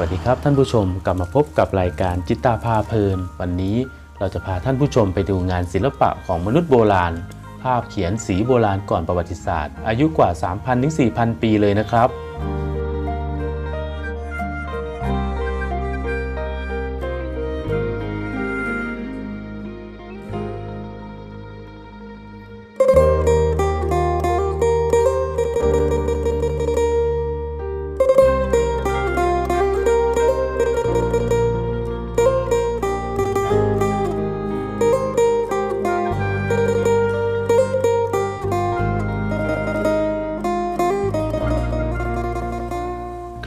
วัสดีครับท่านผู้ชมกลับมาพบกับรายการจิตตาพาเพลิน วันนี้เราจะพาท่านผู้ชมไปดูงานศิลปะของมนุษย์โบราณ ภาพเขียนสีโบราณก่อนประวัติศาสตร์ อายุกว่า 3,000-4,000 ปีเลยนะครับ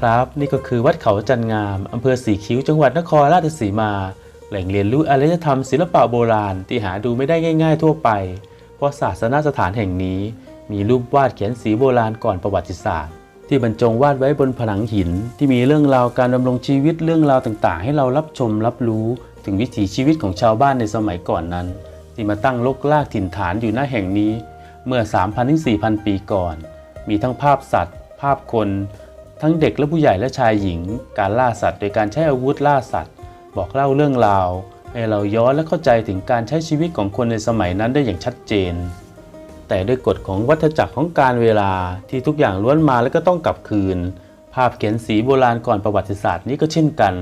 ครับ นี่ก็คือวัดเขาจันงาม อำเภอสีคิ้ว จังหวัดนครราชสีมา แหล่งเรียนรู้อารยธรรมศิลปะโบราณที่หาดูไม่ได้ง่าย ๆ ทั่วไป เพราะศาสนสถานแห่งนี้ มีรูปวาดเขียนสีโบราณก่อนประวัติศาสตร์ ที่บรรจงวาดไว้บนผนังหิน ที่มีเรื่องราวการดำรงชีวิตเรื่องราวต่างๆ ให้เรารับชมรับรู้ ถึงวิถีชีวิตของชาวบ้านในสมัยก่อนนั้น ที่มาตั้งลกลากถิ่นฐานอยู่หน้าแห่งนี้ เมื่อ 3,000-4,000 ปีก่อน มีทั้งภาพสัตว์ ภาพคน ทั้งเด็กและผู้ใหญ่และชายหญิง การล่าสัตว์โดยการใช้อาวุธล่าสัตว์ บอกเล่าเรื่องราว ให้เราย้อนและเข้าใจถึงการใช้ชีวิตของคนในสมัยนั้นได้อย่างชัดเจน แต่ด้วยกฎของวัฏจักรของการเวลาที่ทุกอย่างล้วนมาแล้วก็ต้องกลับคืน ภาพเขียนสีโบราณก่อนประวัติศาสตร์นี้ก็เช่นกัน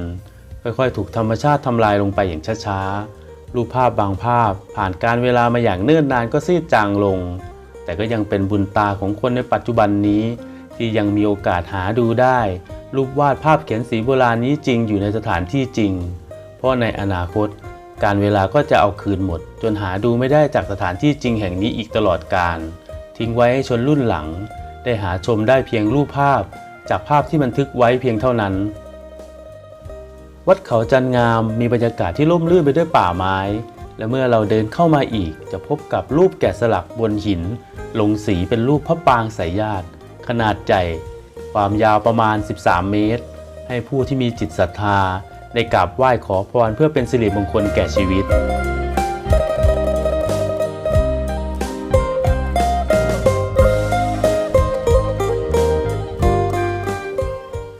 ค่อยๆ ถูกธรรมชาติทำลายลงไปอย่างช้าๆรูปภาพบางภาพ ผ่านการเวลามาอย่างเนิ่นนานก็ซีดจางลง แต่ก็ยังเป็นบุญตาของคนในปัจจุบันนี้ ที่ยังมีโอกาสหาดูได้ รูปวาดภาพเขียนสีโบราณนี้จริงอยู่ในสถานที่จริง เพราะในอนาคต การเวลาก็จะเอาคืนหมด จนหาดูไม่ได้จากสถานที่จริงแห่งนี้อีกตลอดกาลทิ้งไว้ให้ชนรุ่นหลัง ได้หาชมได้เพียงรูปภาพ จากภาพที่บันทึกไว้เพียงเท่านั้น วัดเขาจันงามมีบรรยากาศที่ร่มรื่นไปด้วยป่าไม้ และเมื่อเราเดินเข้ามาอีก จะพบกับรูปแกะสลักบนหินลงสีเป็นรูปพระปางสายญาติ ขนาดใหญ่ความยาวประมาณ 13 เมตร ให้ผู้ที่มีจิตศรัทธาได้กราบไหว้ขอพรเพื่อเป็นสิริมงคลแก่ชีวิต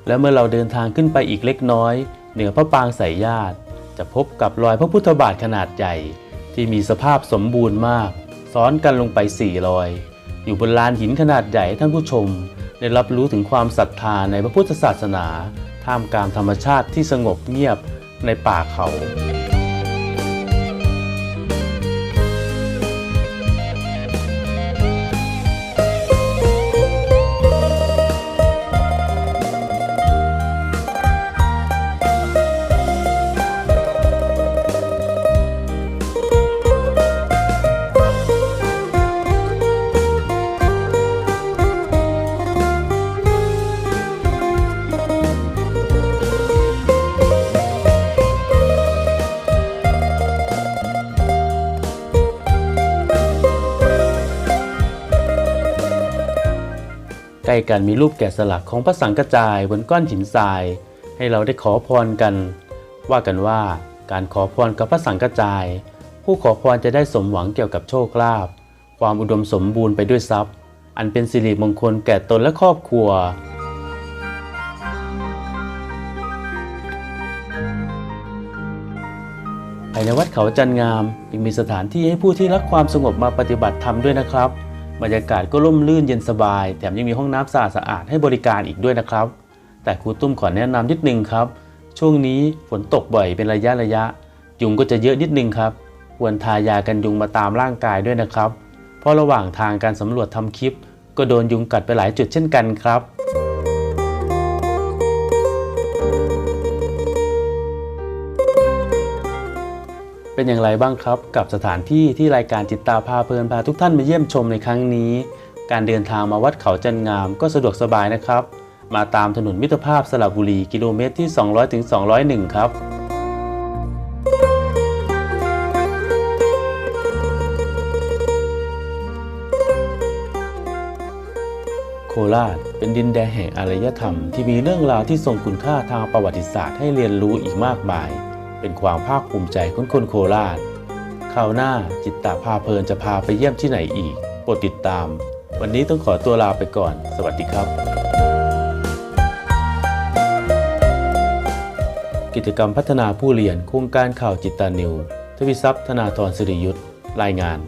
และเมื่อเราเดินทางขึ้นไปอีกเล็กน้อย เหนือพระปางสายญาติ จะพบกับรอยพระพุทธบาทขนาดใหญ่ ที่มีสภาพสมบูรณ์มาก ซ้อนกันลงไปสี่รอย อยู่บนลานหินขนาดใหญ่ท่านผู้ชม ได้รับรู้ถึงความศรัทธาในพระพุทธศาสนา ท่ามกลางธรรมชาติที่สงบเงียบในป่าเขา ใกล้กันมีรูปแกะสลักของพระสังกระจายบนก้อนหินทราย ให้เราได้ขอพรกัน ว่ากันว่าการขอพรกับพระสังกระจาย ผู้ขอพรจะได้สมหวังเกี่ยวกับโชคลาภความอุดมสมบูรณ์ไปด้วยทรัพย์ อันเป็นสิริมงคลแก่ตนและครอบครัว ภายในวัดเขาจันงามยังมีสถานที่ให้ผู้ที่รักความสงบมาปฏิบัติธรรมด้วยนะครับ บรรยากาศก็ร่มรื่นเย็นสบาย แถมยังมีห้องน้ำสะอาดสะอาดให้บริการอีกด้วยนะครับ แต่ครูตุ้มขอแนะนำนิดนึงครับ ช่วงนี้ฝนตกบ่อยเป็นระยะระยะ ยุงก็จะเยอะนิดนึงครับ ควรทายากันยุงมาตามร่างกายด้วยนะครับ เพราะระหว่างทางการสำรวจทำคลิป ก็โดนยุงกัดไปหลายจุดเช่นกันครับ เป็นอย่างไรบ้างครับ กับสถานที่ที่รายการจิตตาพาเพลินพาทุกท่านมาเยี่ยมชมในครั้งนี้ การเดินทางมาวัดเขาจันงามก็สะดวกสบายนะครับ มาตามถนนมิตรภาพสระบุรีกิโลเมตรที่ 200ถึง201 ครับโคราชเป็นดินแดนแห่งอารยธรรมที่มีเรื่องราวที่ทรงคุณค่าทางประวัติศาสตร์ให้เรียนรู้อีกมากมาย เป็นความภาคภูมิใจของคนโคราชคราวหน้าจิตตาพาเพลินจะพาไปเยี่ยมที่ไหนอีกโปรดติดตาม วันนี้ต้องขอตัวลาไปก่อน สวัสดีครับ กิจกรรมพัฒนาผู้เรียนโครงการข่าวจิตตานิวทวิทรัพย์ธนาธรสิริยุทธรายงาน